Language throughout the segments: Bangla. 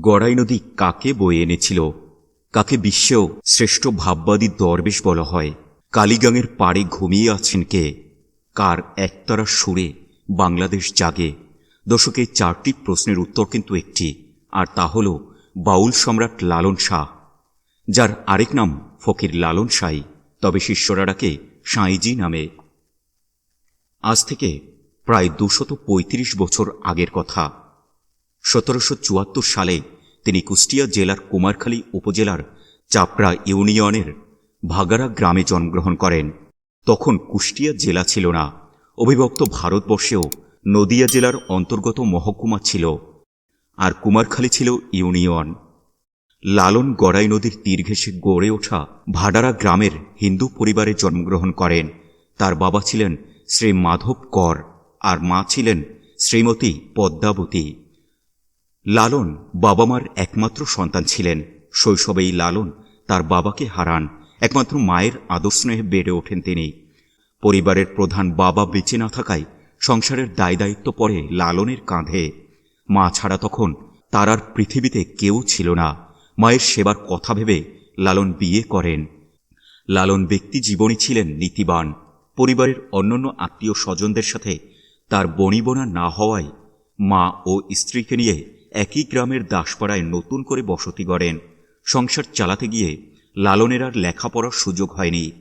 গড়াই নদী কাকে বয়ে এনেছিল? কাকে বিশ্বেও শ্রেষ্ঠ ভাববাদী দরবেশ বলা হয়? কালীগাঙের পাড়ে ঘুমিয়ে আছেন কে? কার একতারা সুরে বাংলাদেশ জাগে? দশকে চারটি প্রশ্নের উত্তর কিন্তু একটি, আর তা হল বাউল সম্রাট লালন শাহ, যার আরেক নাম ফকির লালন সাই তবে শিষ্যরা ডাকে সাঁইজি নামে। আজ থেকে প্রায় দুশত বছর আগের কথা। সতেরোশো চুয়াত্তর সালে তিনি কুষ্টিয়া জেলার কুমারখালী উপজেলার চাপড়া ইউনিয়নের ভাগারা গ্রামে জন্মগ্রহণ করেন। তখন কুষ্টিয়া জেলা ছিল না। অবিভক্ত ভারতবর্ষেও নদিয়া জেলার অন্তর্গত মহকুমা ছিল আর কুমারখালী ছিল ইউনিয়ন। লালন গড়াই নদীর তীর ঘেঁষে গড়ে ওঠা ভাডারা গ্রামের হিন্দু পরিবারে জন্মগ্রহণ করেন। তার বাবা ছিলেন শ্রী মাধব কর আর মা ছিলেন শ্রীমতী পদ্মাবতী। লালন বাবা মার একমাত্র সন্তান ছিলেন। শৈশবেই লালন তার বাবাকে হারান। একমাত্র মায়ের আদর স্নেহে বেড়ে ওঠেন তিনি। পরিবারের প্রধান বাবা বেঁচে না থাকায় সংসারের দায় দায়িত্ব পড়ে লালনের কাঁধে। মা ছাড়া তখন তার আর পৃথিবীতে কেউ ছিল না। মায়ের সেবার কথা ভেবে লালন বিয়ে করেন। লালন ব্যক্তি জীবনী ছিলেন নীতিবান। পরিবারের অন্যান্য আত্মীয় স্বজনদের সাথে তার বনিবনা না হওয়ায় মা ও স্ত্রীকে নিয়ে একই গ্রামের দাসপাড়ায় নতুন করে বসতি গড়েন। সংসার চালাতে গিয়ে লালনের আর লেখাপড়ার সুযোগ হয়নি।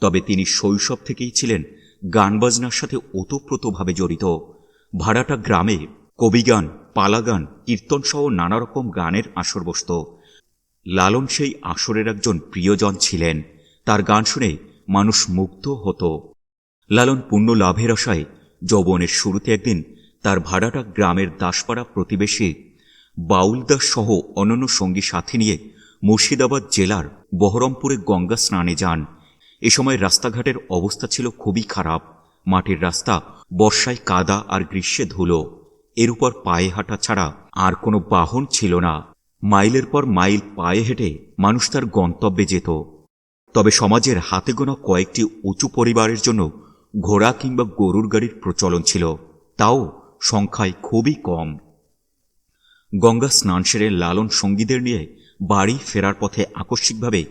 তবে তিনি শৈশব থেকেই ছিলেন গান বাজনার সাথে ওতপ্রোতভাবে জড়িত। ভাড়াটা গ্রামে কবিগান, পালাগান, কীর্তনসহ নানা রকম গানের আসর বসত। লালন সেই আসরের একজন প্রিয়জন ছিলেন। তার গান শুনে মানুষ মুগ্ধ হতো। লালন পুণ্য লাভের আশায় যৌবনের শুরুতে একদিন তার ভাড়াটা গ্রামের দাসপাড়া প্রতিবেশী বাউলদাস সহ অন্যান্য সঙ্গী সাথে নিয়ে মুর্শিদাবাদ জেলার বহরমপুরে গঙ্গা স্নানে যান। এ সময় রাস্তাঘাটের অবস্থা ছিল খুবই খারাপ। মাটির রাস্তা বর্ষায় কাদা আর গ্রীষ্মে ধুলো। এর উপর পায়ে হাঁটা ছাড়া আর কোনো বাহন ছিল না। মাইলের পর মাইল পায়ে হেঁটে মানুষ তার গন্তব্যে যেত। তবে সমাজের হাতে গোনা কয়েকটি উঁচু পরিবারের জন্য ঘোড়া কিংবা গরুর গাড়ির প্রচলন ছিল। তাও সংখ্যায় খুবই কম। গঙ্গা স্নান সেরে লালন সঙ্গীদের নিয়ে বাড়ি ফেরার পথে আকস্মিকভাবে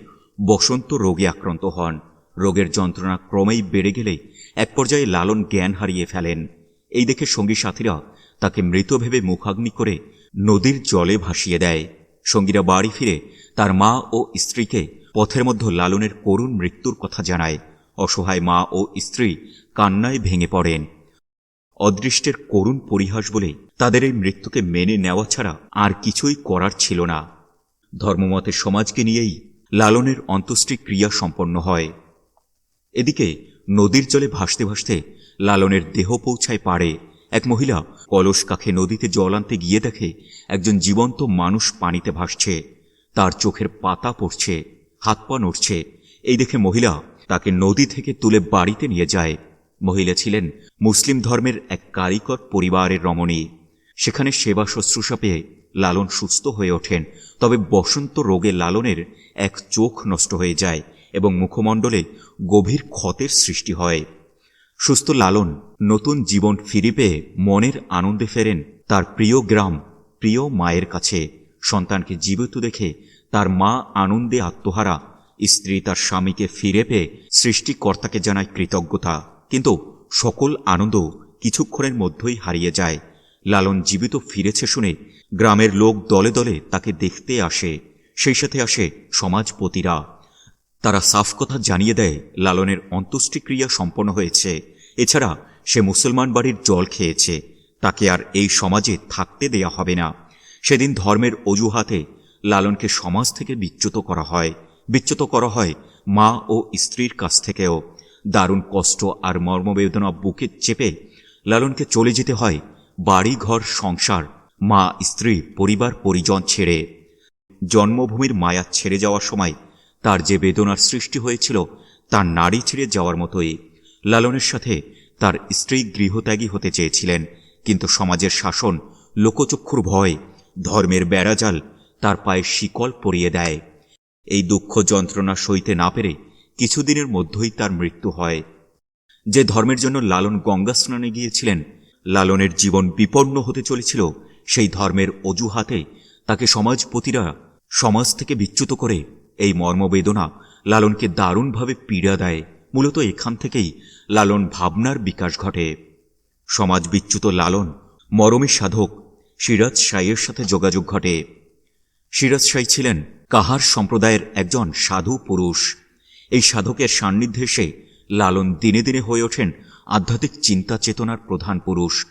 বসন্ত রোগে আক্রান্ত হন। রোগের যন্ত্রণা ক্রমেই বেড়ে গেলে এক পর্যায়ে লালন জ্ঞান হারিয়ে ফেলেন। এই দেখে সঙ্গী সাথীরা তাকে মৃত ভেবে মুখাগ্নি করে নদীর জলে ভাসিয়ে দেয়। সঙ্গীরা বাড়ি ফিরে তার মা ও স্ত্রীকে পথের মধ্যে লালনের করুণ মৃত্যুর কথা জানায়। অসহায় মা ও স্ত্রী কান্নায় ভেঙে পড়েন। অদৃষ্টের করুণ পরিহাস বলে তাদের এই মৃত্যুকে মেনে নেওয়া ছাড়া আর কিছুই করার ছিল না। ধর্মমতের সমাজকে নিয়েই লালনের অন্ত্যেষ্টি ক্রিয়া সম্পন্ন হয়। এদিকে নদীর জলে ভাসতে ভাসতে লালনের দেহ পৌঁছায় পারে এক মহিলা কলস কাখে নদীতে জল আনতে গিয়ে দেখে একজন জীবন্ত মানুষ পানিতে ভাসছে। তার চোখের পাতা পড়ছে, হাত পা নড়ছে। এই দেখে মহিলা তাকে নদী থেকে তুলে বাড়িতে নিয়ে যায়। মহিলা ছিলেন মুসলিম ধর্মের এক কারিকর পরিবারের রমণী। সেখানে সেবা শুশ্রূষা পেয়ে লালন সুস্থ হয়ে ওঠেন। তবে বসন্ত রোগে লালনের এক চোখ নষ্ট হয়ে যায় এবং মুখমণ্ডলে গভীর ক্ষতের সৃষ্টি হয়। সুস্থ লালন নতুন জীবন ফিরে পেয়ে মনের আনন্দে ফেরেন তার প্রিয় গ্রাম, প্রিয় মায়ের কাছে। সন্তানকে জীবিত দেখে তার মা আনন্দে আত্মহারা, স্ত্রী তার স্বামীকে ফিরে পেয়ে সৃষ্টিকর্তাকে জানায় কৃতজ্ঞতা। কিন্তু সকল আনন্দ কিছুক্ষণের মধ্যেই হারিয়ে যায়। লালন জীবিত ফিরেছে শুনে গ্রামের লোক দলে দলে তাকে দেখতে আসে। সেই সাথে আসে সমাজপতিরা। তারা সাফ কথা জানিয়ে দেয়, লালনের অন্ত্যেষ্টিক্রিয়া সম্পন্ন হয়েছে। এছাড়া সে মুসলমান বাড়ির জল খেয়েছে। তাকে আর এই সমাজে থাকতে দেয়া হবে না। সেদিন ধর্মের অজুহাতে লালনকে সমাজ থেকে বিচ্যুত করা হয়। বিচ্যুত করা হয় মা ও স্ত্রীর কাছ থেকেও। দারুণ কষ্ট আর মর্মবেদনা বুকে চেপে লালনকে চলে যেতে হয় বাড়ি ঘর সংসার, মা, স্ত্রী, পরিবার, পরিজন ছেড়ে। জন্মভূমির মায়া ছেড়ে যাওয়ার সময় তার যে বেদনার সৃষ্টি হয়েছিল তার নারী ছেড়ে যাওয়ার মতোই। লালনের সাথে তার স্ত্রী গৃহত্যাগী হতে চেয়েছিলেন, কিন্তু সমাজের শাসন, লোকচক্ষুর ভয়, ধর্মের বেড়াজাল তার পায়ে শিকল পরিয়ে দেয়। এই দুঃখ যন্ত্রণা সইতে না পেরে কিছুদিনের মধ্যেই তার মৃত্যু হয়। যে ধর্মের জন্য লালন গঙ্গা স্নানে গিয়েছিলেন, লালনের জীবন বিপন্ন হতে চলেছিল, সেই ধর্মের অজুহাতে তাকে সমাজপতিরা, সমাজ থেকে বিচ্যুত করে এই মর্মবেদনা লালনকে দারুণভাবে পীড়া দেয়। মূলত এখান থেকেই লালন ভাবনার বিকাশ ঘটে। সমাজ বিচ্যুত লালন, মরমী সাধক সিরাজ সাইয়ের সাথে যোগাযোগ ঘটে। সিরাজ সাই ছিলেন কাহার সম্প্রদায়ের একজন সাধু পুরুষ। এই সাধকের সান্নিধ্যে এসে লালন দিনে দিনে হয়ে ওঠেন আধ্যাত্মিক চিন্তা চেতনার প্রধান পুরুষ।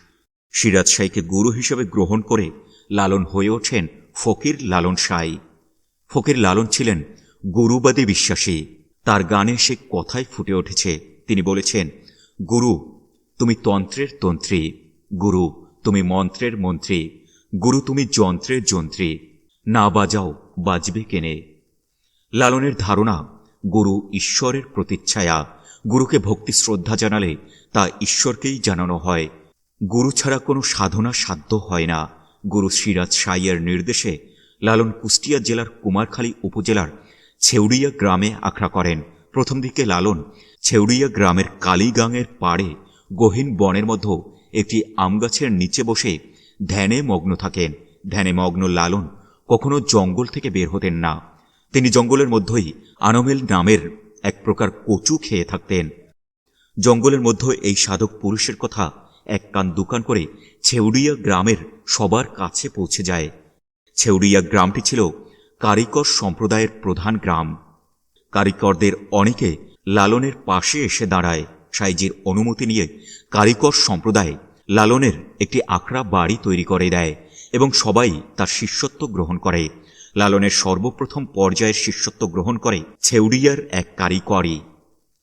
সিরাজ সাইকে গুরু হিসেবে গ্রহণ করে লালন হয়ে ওঠেন ফকির লালন সাই। ফকির লালন ছিলেন গুরুবাদী বিশ্বাসী। তার গানে সে কথাই ফুটে উঠেছে। তিনি বলেছেন, গুরু, তুমি তন্ত্রের তন্ত্রী। গুরু, তুমি মন্ত্রের মন্ত্রী। গুরু, তুমি যন্ত্রের যন্ত্রী। না বাজাও, বাজবে কেনে? লালনের ধারণা গুরু ঈশ্বরের প্রতিচ্ছায়া, গুরুকে ভক্তি শ্রদ্ধা জানালে তা ঈশ্বরকেই জানানো হয়। গুরু ছাড়া কোনো সাধনা সাধ্য হয় না। গুরু শ্রীরাজ সাইয়ের নির্দেশে লালন কুষ্টিয়া জেলার কুমারখালী উপজেলার ছেউড়িয়া গ্রামে আখড়া করেন। প্রথম দিকে লালন ছেউড়িয়া গ্রামের কালীগাঙের পাড়ে গহীন বনের মধ্যে একটি আমগাছের নিচে বসে ধ্যানে মগ্ন থাকেন। ধ্যানে মগ্ন লালন কখনো জঙ্গল থেকে বের হতেন না। তিনি জঙ্গলের মধ্যেই আনমেল নামের এক প্রকার কচু খেয়ে থাকতেন। জঙ্গলের মধ্যে এই সাধক পুরুষের কথা এক কান দুকান করে ছেউড়িয়া গ্রামের সবার কাছে পৌঁছে যায়। ছেউড়িয়া গ্রামটি ছিল কারিকর সম্প্রদায়ের প্রধান গ্রাম। কারিকরদের অনেকে লালনের পাশে এসে দাঁড়ায়। সাইজির অনুমতি নিয়ে কারিকর সম্প্রদায় লালনের একটি আখড়া বাড়ি তৈরি করে দেয় এবং সবাই তার শিষ্যত্ব গ্রহণ করে। লালনের সর্বপ্রথম পর্যায়ের শিষ্যত্ব গ্রহণ করে ছেউড়িয়ার এক কারিকরই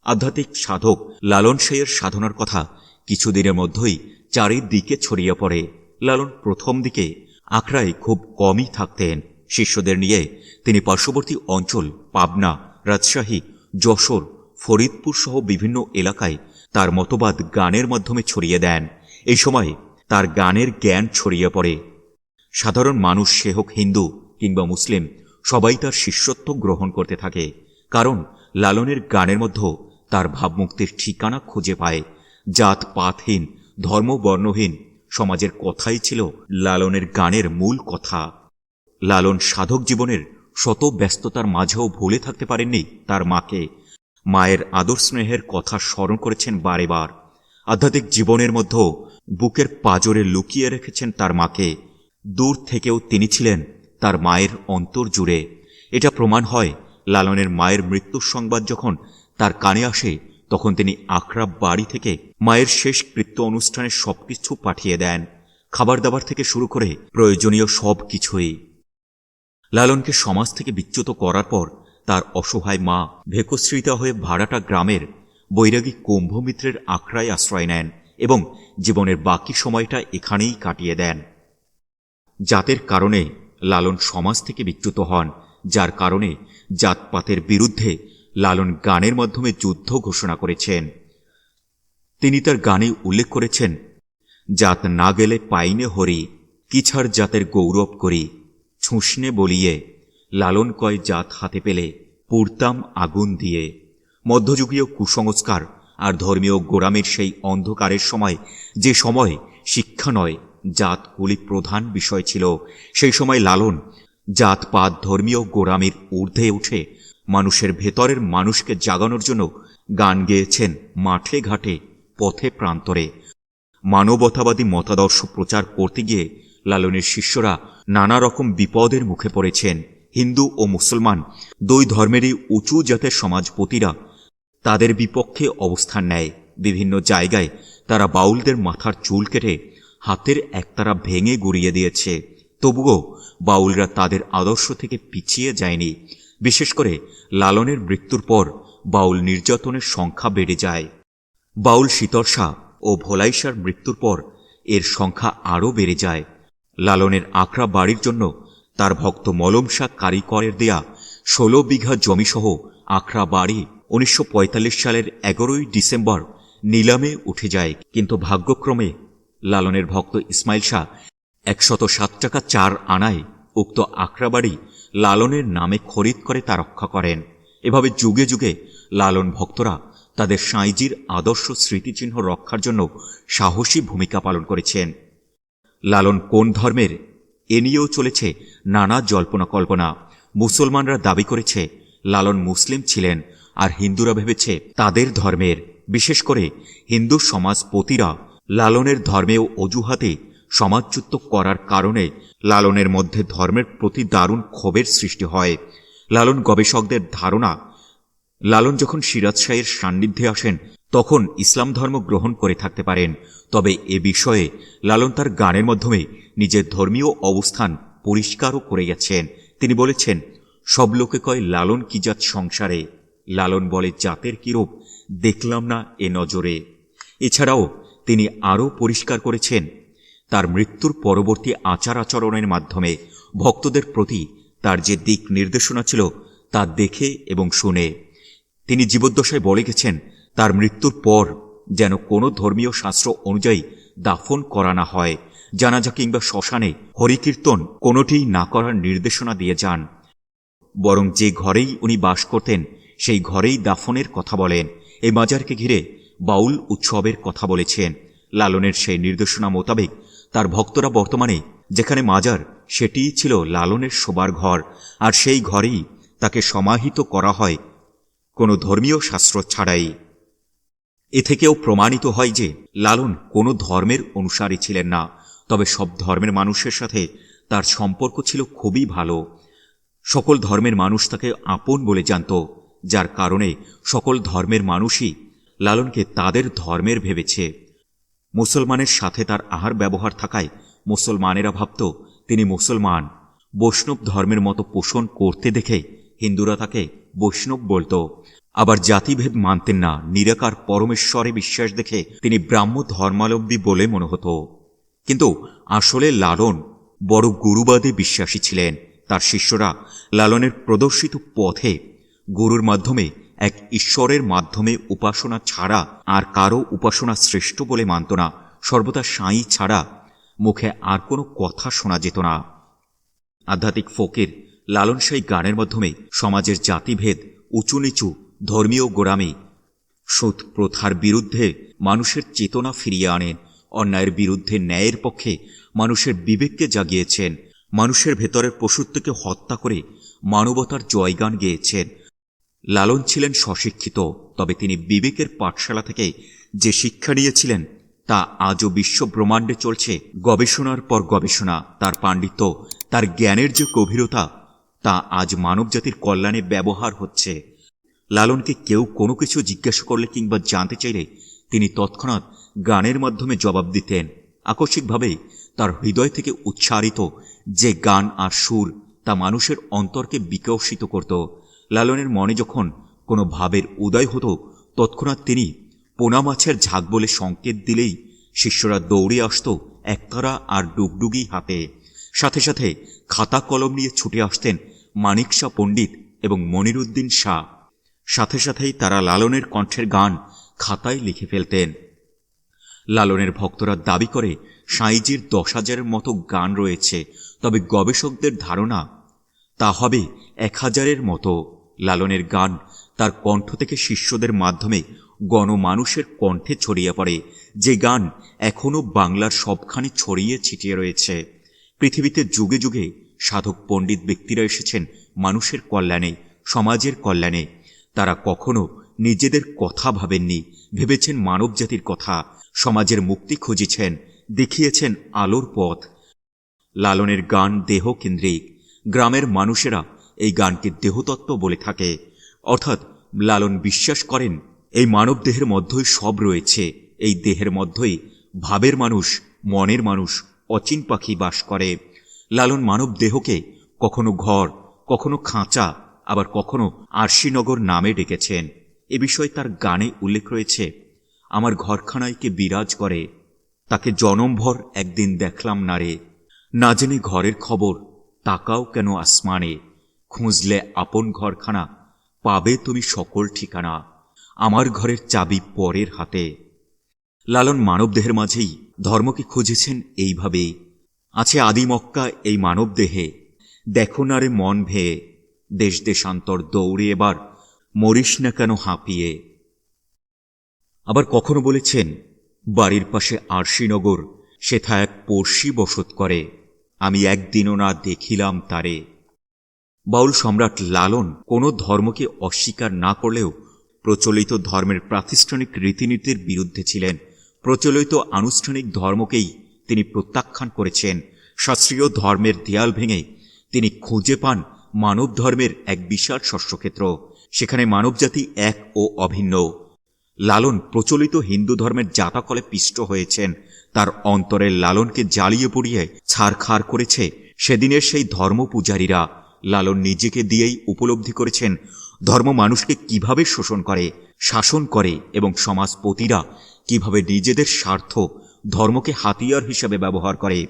আধ্যাত্মিক সাধক লালন সেয়ের সাধনার কথা কিছুদিনের মধ্যেই চারিদিকে ছড়িয়ে পড়ে। লালন প্রথম দিকে আখড়ায় খুব কমই থাকতেন। শিষ্যদের নিয়ে তিনি পার্শ্ববর্তী অঞ্চল পাবনা, রাজশাহী, যশোর, ফরিদপুর সহ বিভিন্ন এলাকায় তার মতবাদ গানের মাধ্যমে ছড়িয়ে দেন। এই সময় তার গানের জ্ঞান ছড়িয়ে পড়ে। সাধারণ মানুষ সে হোক হিন্দু কিংবা মুসলিম, সবাই তার শিষ্যত্ব গ্রহণ করতে থাকে, কারণ লালনের গানের মধ্যে তার ভাবমুক্তির ঠিকানা খুঁজে পায়। জাত পাতহীন, ধর্ম বর্ণহীন, সমাজের কথাই ছিল লালনের গানের মূল কথা। লালন সাধক জীবনের শত ব্যস্ততার মাঝেও ভুলে থাকতে পারেননি তার মাকে। মায়ের আদর স্নেহের কথা স্মরণ করেছেন বারে বার আধ্যাত্মিক জীবনের মধ্যেও বুকের পাজরে লুকিয়ে রেখেছেন তার মাকে। দূর থেকেও তিনি ছিলেন তার মায়ের অন্তর জুড়ে। এটা প্রমাণ হয় লালনের মায়ের মৃত্যুর সংবাদ যখন তার কানে আসে, তখন তিনি আখড়া বাড়ি থেকে মায়ের শেষ কৃত্য অনুষ্ঠানের সবকিছু পাঠিয়ে দেন। খাবার দাবার থেকে শুরু করে প্রয়োজনীয় সব কিছুই লালনকে সমাজ থেকে বিচ্যুত করার পর তার অসহায় মা ভেকশ্রিতা হয়ে ভাড়াটা গ্রামের বৈরাগী কুম্ভমিত্রের আখড়ায় আশ্রয় নেন এবং জীবনের বাকি সময়টা এখানেই কাটিয়ে দেন। জাতের কারণে লালন সমাজ থেকে বিচ্যুত হন, যার কারণে জাতপাতের বিরুদ্ধে লালন গানের মাধ্যমে যুদ্ধ ঘোষণা করেছেন। তিনি তার গানে উল্লেখ করেছেন, জাত না গেলে পাইনে হরি কিছার জাতের গৌরব করি, ছুঁসনে বলিয়ে লালন কয় জাত হাতে পেলে, পুরতাম আগুন দিয়ে। মধ্যযুগীয় কুসংস্কার আর ধর্মীয় গোড়ামের সেই অন্ধকারের সময়, যে সময় শিক্ষা নয় জাতগুলি প্রধান বিষয় ছিল। সেই সময় লালন জাতপাত ধর্মীয় গোড়ামির ঊর্ধ্বে উঠে মানুষের ভেতরের মানুষকে জাগানোর জন্য গান গেয়েছেন মাঠে ঘাটে, পথে প্রান্তরে। মানবতাবাদী মতাদর্শ প্রচার করতে গিয়ে লালনের শিষ্যরা নানা রকম বিপদের মুখে পড়েছেন। হিন্দু ও মুসলমান দুই ধর্মেরই উঁচু জাতের সমাজপতিরা তাদের বিপক্ষে অবস্থান নেয়। বিভিন্ন জায়গায় তারা বাউলদের মাথার চুল কেটে হাতের একতারা ভেঙে গুড়িয়ে দিয়েছে। তবুও বাউলরা তাদের আদর্শ থেকে পিছিয়ে যায়নি। বিশেষ করে লালনের মৃত্যুর পর বাউল নির্যাতনের সংখ্যা বেড়ে যায়। বাউল শীতর্ষা ও ভোলাইশার মৃত্যুর পর এর সংখ্যা আরও বেড়ে যায়। লালনের আখড়া বাড়ির জন্য তার ভক্ত মলম শাহ কারিকরের দেয়া ষোলো বিঘা জমিসহ আখড়া বাড়ি উনিশশো পঁয়তাল্লিশ সালের এগারোই ডিসেম্বর নিলামে উঠে যায়। কিন্তু ভাগ্যক্রমে লালনের ভক্ত ইসমাইল শাহ একশত সাত টাকা চার আনায় উক্ত আখড়াবাড়ি লালনের নামে খরিদ করে তা রক্ষা করেন। এভাবে যুগে যুগে লালন ভক্তরা তাদের সাঁইজির আদর্শ স্মৃতিচিহ্ন রক্ষার জন্য সাহসী ভূমিকা পালন করেছেন। লালন কোন ধর্মের? এ নিয়েও চলেছে নানা জল্পনা কল্পনা মুসলমানরা দাবি করেছে লালন মুসলিম ছিলেন আর হিন্দুরা ভেবেছে তাদের ধর্মের। বিশেষ করে হিন্দু সমাজপতিরা লালনের ধর্মেও অজুহাতে সমাজচ্যুত করার কারণে লালনের মধ্যে ধর্মের প্রতি দারুণ ক্ষোভের সৃষ্টি হয়। লালন গবেষকদের ধারণা, লালন যখন সিরাজ শাহের সান্নিধ্যে আসেন, তখন ইসলাম ধর্ম গ্রহণ করে থাকতে পারেন। তবে এ বিষয়ে লালন তার গানের মাধ্যমে নিজের ধর্মীয় অবস্থান পরিষ্কারও করে গেছেন। তিনি বলেছেন, সব লোকে কয়, লালন কি জাত সংসারে? লালন বলে জাতের কিরূপ? দেখলাম না এ নজরে। এছাড়াও তিনি আরও পরিষ্কার করেছেন, তার মৃত্যুর পরবর্তী আচার আচরণের মাধ্যমে ভক্তদের প্রতি তার যে দিক নির্দেশনা ছিল তা দেখে এবং শুনে। তিনি জীবদ্দশায় বলে গেছেন, তার মৃত্যুর পর যেন কোনো ধর্মীয় শাস্ত্র অনুযায়ী দাফন করা না হয়, জানাজা কিংবা শ্মশানে হরিকীর্তন কোনোটিই না করার নির্দেশনা দিয়ে যান। বরং যে ঘরেই উনি বাস করতেন, সেই ঘরেই দাফনের কথা বলেন। এই মাজারকে ঘিরে বাউল উৎসবের কথা বলেছেন। লালনের সেই নির্দেশনা মোতাবেক তার ভক্তরা বর্তমানে যেখানে মাজার সেটিই ছিল লালনের শোবার ঘর, আর সেই ঘরেই তাকে সমাহিত করা হয়। কোনো ধর্মীয় শাস্ত্র ছাড়াই। এ থেকেও প্রমাণিত হয় যে লালন কোনো ধর্মের অনুসারী ছিলেন না, তবে সব ধর্মের মানুষের সাথে তার সম্পর্ক ছিল খুবই ভালো। সকল ধর্মের মানুষ তাকে আপন বলে জানত, যার কারণে সকল ধর্মের মানুষই লালনকে তাদের ধর্মের ভেবেছে। মুসলমানের সাথে তার আহার ব্যবহার থাকায় মুসলমানেরা ভাবত, তিনি মুসলমান। বৈষ্ণব ধর্মের মতো পোষণ করতে দেখে হিন্দুরা তাকে বৈষ্ণব বলতো। আবার জাতিভেদ মানতেন না, নিরাকার পরমেশ্বরে বিশ্বাস দেখে তিনি ব্রাহ্ম ধর্মাবলম্বী বলে মনে হতো। কিন্তু আসলে লালন বড় গুরুবাদে বিশ্বাসী ছিলেন। তার শিষ্যরা লালনের প্রদর্শিত পথে গুরুর মাধ্যমে এক ঈশ্বরের মাধ্যমে উপাসনা ছাড়া আর কারও উপাসনা শ্রেষ্ঠ বলে মানত না, সর্বদা সাঁই ছাড়া। মুখে আর কোনো কথা শোনা যেত না। আধ্যাত্মিক ফকির লালনশাহী গানের মাধ্যমে সমাজের জাতিভেদ উঁচু নিচু ধর্মীয় গোড়ামি সুদ প্রথার বিরুদ্ধে মানুষের চেতনা ফিরিয়ে আনেন, অন্যায়ের বিরুদ্ধে ন্যায়ের পক্ষে মানুষের বিবেককে জাগিয়েছেন, মানুষের ভেতরের পশুত্বকে হত্যা করে মানবতার জয়গান গেয়েছেন। লালন ছিলেন স্বশিক্ষিত, তবে তিনি বিবেকের পাঠশালা থেকে যে শিক্ষা নিয়েছিলেন, তা আজও বিশ্ব ব্রহ্মাণ্ডে চলছে গবেষণার পর গবেষণা। তার পাণ্ডিত্য, তার জ্ঞানের যে গভীরতা, তা আজ মানবজাতির কল্যাণে ব্যবহার হচ্ছে। লালনকে কেউ কোনো কিছু জিজ্ঞাসা করলে কিংবা জানতে চাইলে তিনি তৎক্ষণাৎ গানের মাধ্যমে জবাব দিতেন। আকস্মিকভাবে তার হৃদয় থেকে উচ্চারিত যে গান আর সুর, তা মানুষের অন্তরকে বিকশিত করত। লালনের মনে যখন কোনো ভাবের উদয় হতো, তৎক্ষণাৎ তিনি পোনা মাছের ঝাঁক বলে সংকেত দিলেই শিষ্যরা দৌড়ে আসত একতারা আর ডুগডুগি হাতে। সাথে সাথে খাতা কলম নিয়ে ছুটে আসতেন মানিক শাহ পণ্ডিত এবং মনিরুদ্দিন শাহ। সাথে সাথেই তারা লালনের কণ্ঠের গান খাতায় লিখে ফেলতেন। লালনের ভক্তরা দাবি করে, সাঁইজির দশ হাজারের মতো গান রয়েছে, তবে গবেষকদের ধারণা তা হবে এক হাজারের মতো। লালনের গান তার কণ্ঠ থেকে শিষ্যদের মাধ্যমে গণমানুষের কণ্ঠে ছড়িয়ে পড়ে। যে গান এখনও বাংলার সবখানে ছড়িয়ে ছিটিয়ে রয়েছে। পৃথিবীতে যুগে যুগে সাধক পণ্ডিত ব্যক্তিরা এসেছেন মানুষের কল্যাণে, সমাজের কল্যাণে। তারা কখনো নিজেদের কথা ভাবেননি, ভেবেছেন মানবজাতির কথা। সমাজের মুক্তি খুঁজেছেন, দেখিয়েছেন আলোর পথ। লালনের গান দেহ কেন্দ্রিক। গ্রামের মানুষেরা এই গানকে দেহতত্ত্ব বলে থাকে। অর্থাৎ লালন বিশ্বাস করেন, এই মানব দেহের মধ্যেই সব রয়েছে। এই দেহের মধ্যেই ভাবের মানুষ, মনের মানুষ, অচিন পাখি বাস করে। লালন মানব দেহকে কখনো ঘর, কখনো খাঁচা, আবার কখনো আরশিনগর নামে ডেকেছেন। এ বিষয়ে তার গানে উল্লেখ রয়েছে, আমার ঘরখানায় কে বিরাজ করে, তাকে জনমভর একদিন দেখলাম না রে। না জেনে ঘরের খবর, তাকাও কেন আসমানে। খুঁজলে আপন ঘরখানা, পাবে তুমি সকল ঠিকানা। আমার ঘরের চাবি পরের হাতে। লালন মানবদেহের মাঝেই ধর্মকে খুঁজেছেন এইভাবেই আছে আদি মক্কা এই মানবদেহে। দেখো না রে মন ভেয়ে দেশ দেশান্তর দৌড়ে এবার, মরিস না কেন হাঁপিয়ে। আবার কখনো বলেছেন, বাড়ির পাশে আরশিনগর, সেথা এক পড়শি বসত করে। আমি একদিনও না দেখিলাম তারে। বাউল সম্রাট লালন কোনো ধর্মকে অস্বীকার না করলেও প্রচলিত ধর্মের প্রাতিষ্ঠানিক রীতিনীতির বিরুদ্ধে ছিলেন। প্রচলিত আনুষ্ঠানিক ধর্মকেই তিনি প্রত্যাখ্যান করেছেন। শাস্ত্রীয় ধর্মের দেয়াল ভেঙে তিনি খুঁজে পান মানব ধর্মের এক বিশাল শস্যক্ষেত্র সেখানে মানবজাতি এক ও অভিন্ন। লালন প্রচলিত হিন্দু ধর্মের জাতাকলে পিষ্ট হয়েছেন। তার অন্তরের লালনকে জ্বালিয়ে পুড়িয়ে ছাড়খাড় করেছে সেদিনের সেই ধর্মপূজারীরা। লালন নিজেকে দিয়েই উপলব্ধি করেছেন, ধর্ম মানুষকে কীভাবে শোষণ করে, শাসন করে এবং সমাজপতিরা কীভাবে নিজেদের স্বার্থ ধর্মকে হাতিয়ার হিসেবে ব্যবহার করে।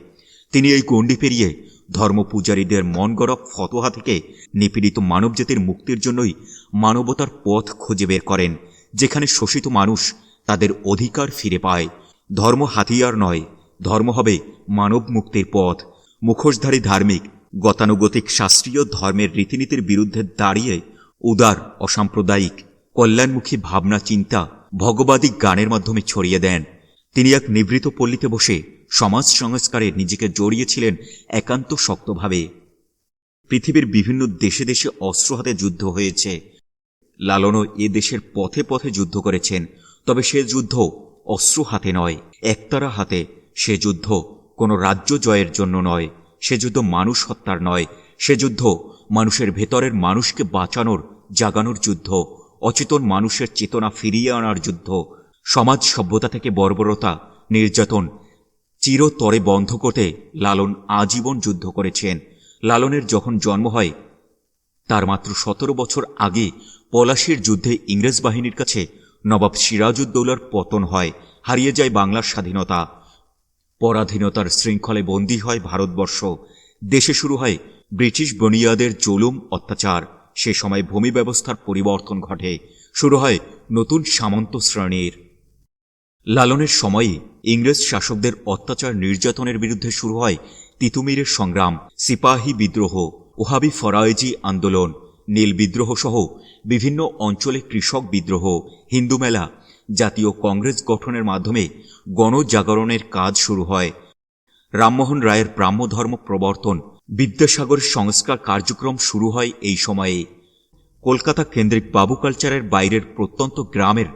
তিনি এই গণ্ডি পেরিয়ে ধর্মপূজারীদের মন গড়া ফতোহা থেকে নিপীড়িত মানবজাতির মুক্তির জন্যই মানবতার পথ খুঁজে বের করেন, যেখানে শোষিত মানুষ তাদের অধিকার ফিরে পায়। ধর্ম হাতিয়ার নয়, ধর্ম হবে মানব মুক্তির পথ। মুখোশধারী ধার্মিক গতানুগতিক শাস্ত্রীয় ধর্মের রীতিনীতির বিরুদ্ধে দাঁড়িয়ে উদার, অসাম্প্রদায়িক, কল্যাণমুখী ভাবনা, চিন্তা ভগবাদী গানের মাধ্যমে ছড়িয়ে দেন। তিনি এক নিভৃত পল্লীতে বসে সমাজ সংস্কারে নিজেকে জড়িয়েছিলেন একান্ত শক্তভাবে। পৃথিবীর বিভিন্ন দেশে দেশে অস্ত্র হাতে যুদ্ধ হয়েছে। লালনও এ দেশের পথে পথে যুদ্ধ করেছেন, তবে সে যুদ্ধ অস্ত্র হাতে নয়, একতারা হাতে। সে যুদ্ধ কোনো রাজ্য জয়ের জন্য নয়। সে যুদ্ধ মানুষ হত্যার নয়, সে যুদ্ধ মানুষের ভেতরের মানুষকে বাঁচানোর, জাগানোর যুদ্ধ, অচেতন মানুষের চেতনা ফিরিয়ে আনার যুদ্ধ, সমাজ সভ্যতা থেকে বর্বরতা, নির্যাতন, চিরতরে বন্ধ করতে লালন আজীবন যুদ্ধ করেছেন। লালনের যখন জন্ম হয়, তার মাত্র সতেরো বছর আগে পলাশির যুদ্ধে ইংরেজ বাহিনীর কাছে নবাব সিরাজউদ্দৌলার পতন হয়, হারিয়ে যায় বাংলার স্বাধীনতা। পরাধীনতার শৃঙ্খলে বন্দী হয় ভারতবর্ষ। দেশে শুরু হয় ব্রিটিশ বনিয়াদের জুলুম, অত্যাচার। সে সময় ভূমি ব্যবস্থার পরিবর্তন ঘটে। শুরু হয় নতুন সামন্ত শ্রেণির। লালনের সময়ে ইংরেজ শাসকদের অত্যাচার নির্যাতনের বিরুদ্ধে শুরু হয় তিতুমিরের সংগ্রাম, সিপাহী বিদ্রোহ, ওহাবি ফরায়েজি আন্দোলন, নীল বিদ্রোহ সহ বিভিন্ন অঞ্চলে কৃষক বিদ্রোহ, হিন্দু মেলা জাতীয় কংগ্রেস গঠনের মাধ্যমে গণজাগরণের কাজ শুরু হয়। রামমোহন রায়ের ব্রাহ্ম ধর্ম প্রবর্তন, বিদ্যাসাগর সংস্কার কার্যক্রম শুরু হয় এই সময়ে। কলকাতা কেন্দ্রিক বাবু কালচারের বাইরের প্রত্যন্ত গ্রামের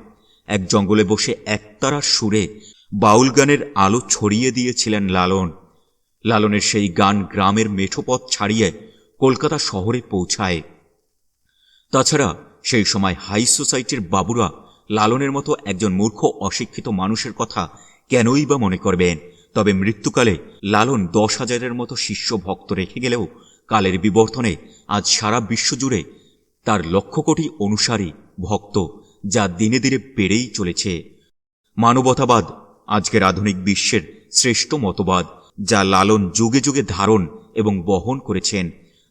এক জঙ্গলে বসে একতারা সুরে বাউল গানের আলো ছড়িয়ে দিয়েছিলেন লালন। লালনের সেই গান গ্রামের মেঠোপথ ছাড়িয়ে কলকাতা শহরে পৌঁছায়। তাছাড়া সেই সময় হাই সোসাইটির বাবুরা লালনের মতো একজন মূর্খ অশিক্ষিত মানুষের কথা কেনই বা মনে করবেন? তবে মৃত্যুকালে লালন দশ হাজারের মতো শিষ্য ভক্ত রেখে গেলেও কালের বিবর্তনে আজ সারা বিশ্বজুড়ে তার লক্ষ কোটি অনুসারী ভক্ত যা দিনে দিনে বেড়েই চলেছে। মানবতাবাদ আজকের আধুনিক বিশ্বের শ্রেষ্ঠ মতবাদ, যা লালন যুগে যুগে ধারণ এবং বহন করেছেন।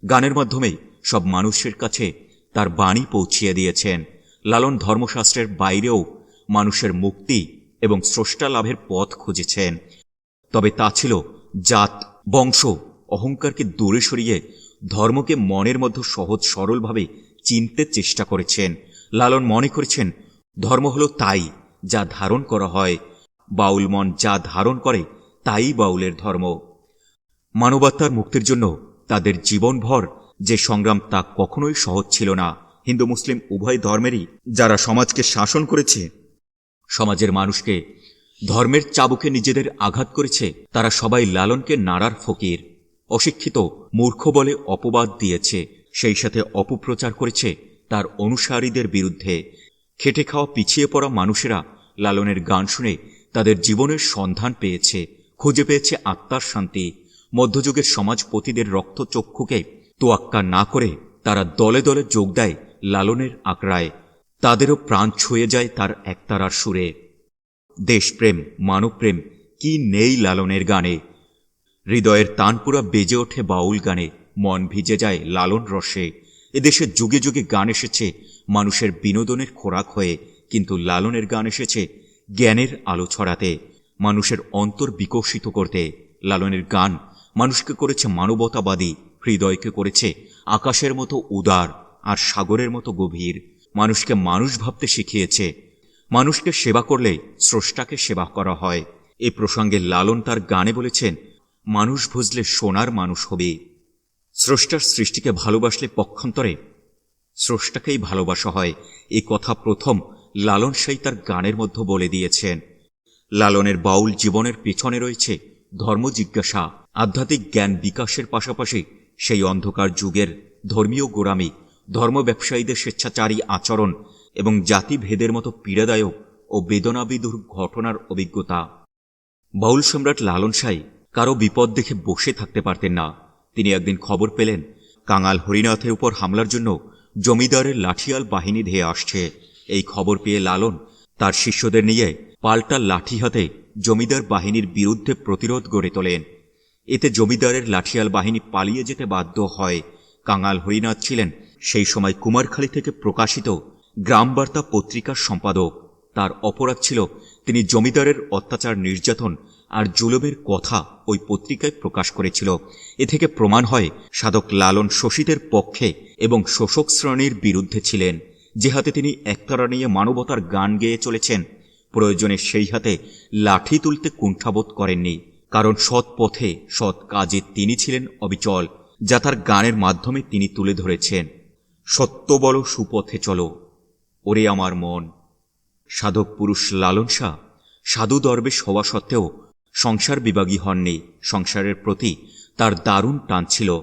গানের মাধ্যমে সব মানুষের কাছে তার বাণী পৌঁছিয়ে দিয়েছেন। লালন ধর্মশাস্ত্রের বাইরেও মানুষের মুক্তি এবং স্রষ্টা লাভের পথ খুঁজেছেন। তবে তা ছিল জাত, বংশ, অহংকারকে দূরে সরিয়ে ধর্মকে মনের মধ্যে সহজ সরলভাবে চিনতে চেষ্টা করেছেন। লালন মনে করেছেন, ধর্ম হলো তাই যা ধারণ করা হয়। বাউল মন যা ধারণ করে, তাই বাউলের ধর্ম। মানবাত্মার মুক্তির জন্য তাদের জীবনভর যে সংগ্রাম তা কখনোই সহজ ছিল না। হিন্দু মুসলিম উভয় ধর্মেরই যারা সমাজকে শাসন করেছে, সমাজের মানুষকে ধর্মের চাবুকে নিজেদের আঘাত করেছে, তারা সবাই লালনকে নাড়ার ফকির, অশিক্ষিত, মূর্খ বলে অপবাদ দিয়েছে, সেই সাথে অপপ্রচার করেছে, তার অনুসারীদের বিরুদ্ধে। খেটে খাওয়া পিছিয়ে পড়া মানুষেরা লালনের গান শুনে তাদের জীবনের সন্ধান পেয়েছে, খুঁজে পেয়েছে আত্মার শান্তি। মধ্যযুগের সমাজপতিদের রক্তচক্ষুকে তোয়াক্কা না করে তারা দলে দলে যোগ দেয় লালনের আঁকড়ায়, তাদেরও প্রাণ ছুঁয়ে যায় তার একতারার সুরে। দেশপ্রেম, মানবপ্রেম, কি নেই লালনের গানে। হৃদয়ের তানপুরা বেজে ওঠে বাউল গানে, মন ভিজে যায় লালন রসে। এদেশে যুগে যুগে গান এসেছে, মানুষের বিনোদনের খোরাক হয়ে, কিন্তু লালনের গান এসেছে জ্ঞানের আলো ছড়াতে, মানুষের অন্তর বিকশিত করতে। লালনের গান মানুষকে করেছে মানবতাবাদী, হৃদয়কে করেছে আকাশের মতো উদার। আর সাগরের মতো গভীর। মানুষকে মানুষ ভাবতে শিখিয়েছে। মানুষকে সেবা করলে স্রষ্টাকে সেবা করা হয়। এ প্রসঙ্গে লালন তার গানে বলেছেন, মানুষ ভুজলে সোনার মানুষ হবে। স্রষ্টার সৃষ্টিকে ভালোবাসলে পক্ষান্তরে স্রষ্টাকেই ভালোবাসা হয়। এই কথা প্রথম লালন সেই তার গানের মধ্যে বলে দিয়েছেন। লালনের বাউল জীবনের পেছনে রয়েছে ধর্ম জিজ্ঞাসা। আধ্যাত্মিক জ্ঞান বিকাশের পাশাপাশি সেই অন্ধকার যুগের ধর্মীয় গোড়ামি ধর্ম ব্যবসায়ীদের স্বেচ্ছাচারী আচরণ এবং জাতিভেদের মতো পীড়াদায়ক ও বেদনাবিদুর ঘটনার অভিজ্ঞতা। বাউল সম্রাট লালন সাই কারও বিপদ দেখে বসে থাকতে পারতেন না। তিনি একদিন খবর পেলেন, কাঙাল হরিনাথের উপর হামলার জন্য জমিদারের লাঠিয়াল বাহিনী ধেয়ে আসছে। এই খবর পেয়ে লালন তার শিষ্যদের নিয়ে পাল্টা লাঠি হাতে জমিদার বাহিনীর বিরুদ্ধে প্রতিরোধ গড়ে তোলেন। এতে জমিদারের লাঠিয়াল বাহিনী পালিয়ে যেতে বাধ্য হয়। কাঙাল হরিনাথ ছিলেন সেই সময় কুমারখালী থেকে প্রকাশিত গ্রামবার্তা পত্রিকার সম্পাদক। তার অপরাধ ছিল তিনি জমিদারের অত্যাচার নির্যাতন আর জুলুমের কথা ওই পত্রিকায় প্রকাশ করেছিল। এ থেকে প্রমাণ হয় সাধক লালন শোষিতের পক্ষে এবং শোষক শ্রেণির বিরুদ্ধে ছিলেন, যে হাতে তিনি একতারা নিয়ে মানবতার গান গেয়ে চলেছেন। প্রয়োজনে সেই হাতে লাঠি তুলতে কুণ্ঠাবোধ করেননি, কারণ সৎ পথে সৎ কাজে তিনি ছিলেন অবিচল, যা তার গানের মাধ্যমে তিনি তুলে ধরেছেন। সত্য বলো সুপথে চলো। ওরে আমার মন, সাধক পুরুষ লালন শাহ, সাধু দরবেশ হওয়া সত্ত্বেও সংসার বিভাগী হননি। সংসারের প্রতি তার দারুণ টান ছিল।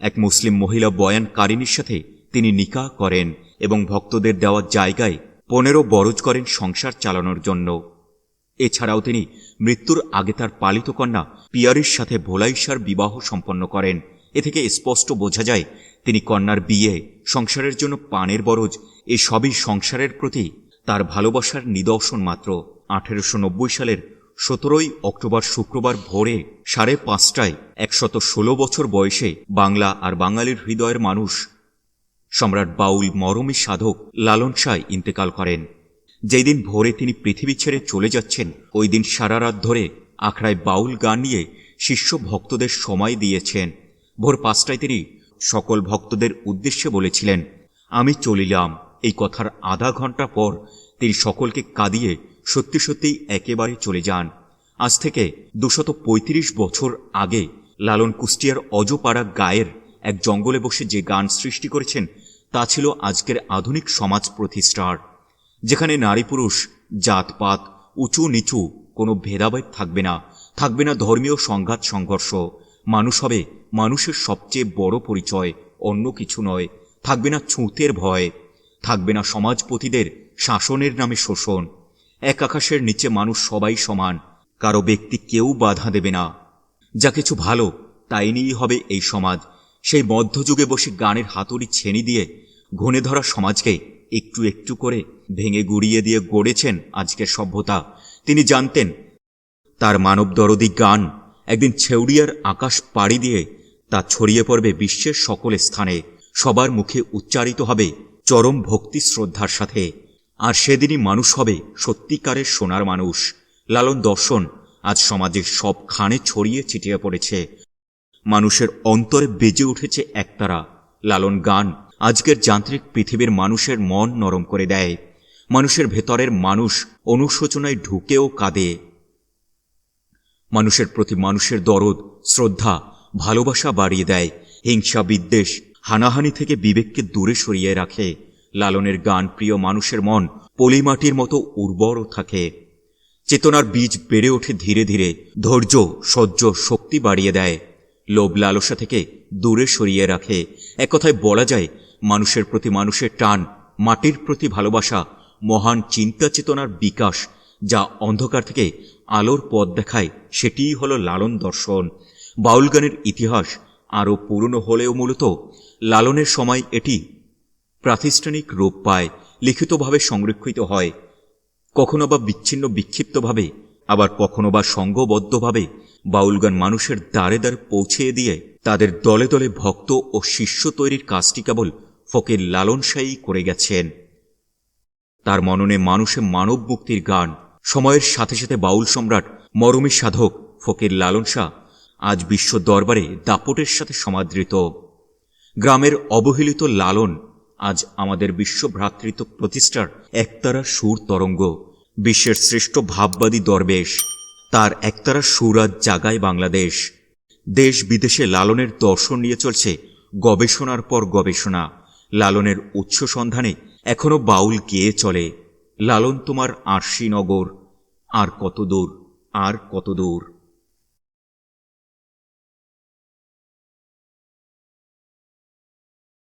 এক মুসলিম মহিলা বয়ান কারিনীর সাথে তিনি নিকাহ করেন এবং ভক্তদের দেওয়া জায়গায় পনেরো বরজ করেন সংসার চালানোর জন্য। এছাড়াও তিনি মৃত্যুর আগে তার পালিত কন্যা পিয়ারির সাথে ভোলাইশার বিবাহ সম্পন্ন করেন। এ থেকে স্পষ্ট বোঝা যায় তিনি কন্যার বিয়ে, সংসারের জন্য পানের বরজ এ সবই সংসারের প্রতি তার ভালোবাসার নিদর্শন মাত্র। আঠেরোশো নব্বই সালের সতেরোই অক্টোবর শুক্রবার ভোরে সাড়ে পাঁচটায় একশত ষোলো বছর বয়সে বাংলা আর বাঙালির হৃদয়ের মানুষ সম্রাট বাউল মরমী সাধক লালন সাই ইন্তেকাল করেন। যেই দিন ভোরে তিনি পৃথিবী ছেড়ে চলে যাচ্ছেন, ওই দিন সারা রাত ধরে আখড়ায় বাউল গান নিয়ে শিষ্য ভক্তদের সময় দিয়েছেন। ভোর পাঁচটায় তিনি সকল ভক্তদের উদ্দেশ্যে বলেছিলেন, আমি চলিলাম। এই কথার আধা ঘণ্টা পর তিনি সকলকে কাঁদিয়ে সত্যি সত্যিই একেবারে চলে যান। আজ থেকে দুশত পঁয়ত্রিশ বছর আগে লালন কুষ্টিয়ার অজপাড়া গায়ের এক জঙ্গলে বসে যে গান সৃষ্টি করেছেন, তা ছিল আজকের আধুনিক সমাজ প্রতিষ্ঠার, যেখানে নারী পুরুষ, জাতপাত, উঁচু নিচু কোনো ভেদাভেদ থাকবে না। থাকবে না ধর্মীয় সংঘাত সংঘর্ষ। মানুষ হবে মানুষের সবচেয়ে বড় পরিচয় অন্য কিছু নয়, থাকবে না ছুঁতের ভয়, থাকবে না সমাজপতিদের শাসনের নামে শোষণ। এক আকাশের নিচে মানুষ সবাই সমান, কারও ব্যক্তি কেউ বাধা দেবে না। যা কিছু ভালো, তাই নিয়েই হবে এই সমাজ। সেই মধ্যযুগে বসে গানের হাতুড়ি ছেনি দিয়ে ঘনে ধরা সমাজকে একটু একটু করে ভেঙে গুড়িয়ে দিয়ে গড়েছেন আজকের সভ্যতা। তিনি জানতেন, তার মানবদরদি গান একদিন ছেউড়িয়ার আকাশ পাড়ি দিয়ে তা ছড়িয়ে পড়বে বিশ্বের সকল স্থানে। সবার মুখে উচ্চারিত হবে চরম ভক্তি শ্রদ্ধার সাথে। আর সেদিনই মানুষ হবে সত্যিকারের সোনার মানুষ। লালন দর্শন আজ সমাজের সব খানে ছড়িয়ে ছিটিয়ে পড়েছে। মানুষের অন্তরে বেজে উঠেছে একতারা। লালন গান আজকের যান্ত্রিক পৃথিবীর মানুষের মন নরম করে দেয়। মানুষের ভেতরের মানুষ অনুশোচনায় ঢুকেও কাঁদে। মানুষের প্রতি মানুষের দরদ, শ্রদ্ধা ভালোবাসা বাড়িয়ে দেয়। হিংসা বিদ্বেষ, হানাহানি থেকে বিবেককে দূরে সরিয়ে রাখে। লালনের গান প্রিয় মানুষের মন পলিমাটির মতো উর্বরও থাকে। চেতনার বীজ বেড়ে ওঠে ধীরে ধীরে, ধৈর্য, সহ্য, শক্তি বাড়িয়ে দেয়। লোভ লালসা থেকে দূরে সরিয়ে রাখে। একথায় বলা যায়, মানুষের প্রতি মানুষের টান, মাটির প্রতি ভালোবাসা, মহান চিন্তা চেতনার বিকাশ, যা অন্ধকার থেকে আলোর পথ দেখায়, সেটিই হল লালন দর্শন। বাউল গানের ইতিহাস আরও পুরনো হলেও মূলত লালনের সময় এটি প্রাতিষ্ঠানিক রূপ পায়, লিখিতভাবে সংরক্ষিত হয়, কখনো বা বিচ্ছিন্ন বিক্ষিপ্তভাবে, আবার কখনো বা সংঘবদ্ধভাবে বাউলগান মানুষের দ্বারে দ্বারে পৌঁছে দিয়ে তাদের দলে দলে ভক্ত ও শিষ্য তৈরির কাজটি কেবল ফকির লালন সাই করে গেছেন। তার মননে মানুষে মানব মুক্তির গান, সময়ের সাথে সাথে বাউল সম্রাট মরমী সাধক ফকির লালন শাহ আজ বিশ্ব দরবারে দাপটের সাথে সমাদৃত। গ্রামের অবহেলিত লালন আজ আমাদের বিশ্ব ভ্রাতৃত্ব প্রতিষ্ঠার একতারা সুর তরঙ্গ। বিশ্বের শ্রেষ্ঠ ভাববাদী দরবেশ, তার একতারা সুর আজ জাগায় বাংলাদেশ। দেশ বিদেশে লালনের দর্শন নিয়ে চলছে গবেষণার পর গবেষণা। লালনের উৎস সন্ধানে এখনও বাউল গেয়ে চলে। লালন তোমার আরশিনগর আর কত দূর, আর কত দূর?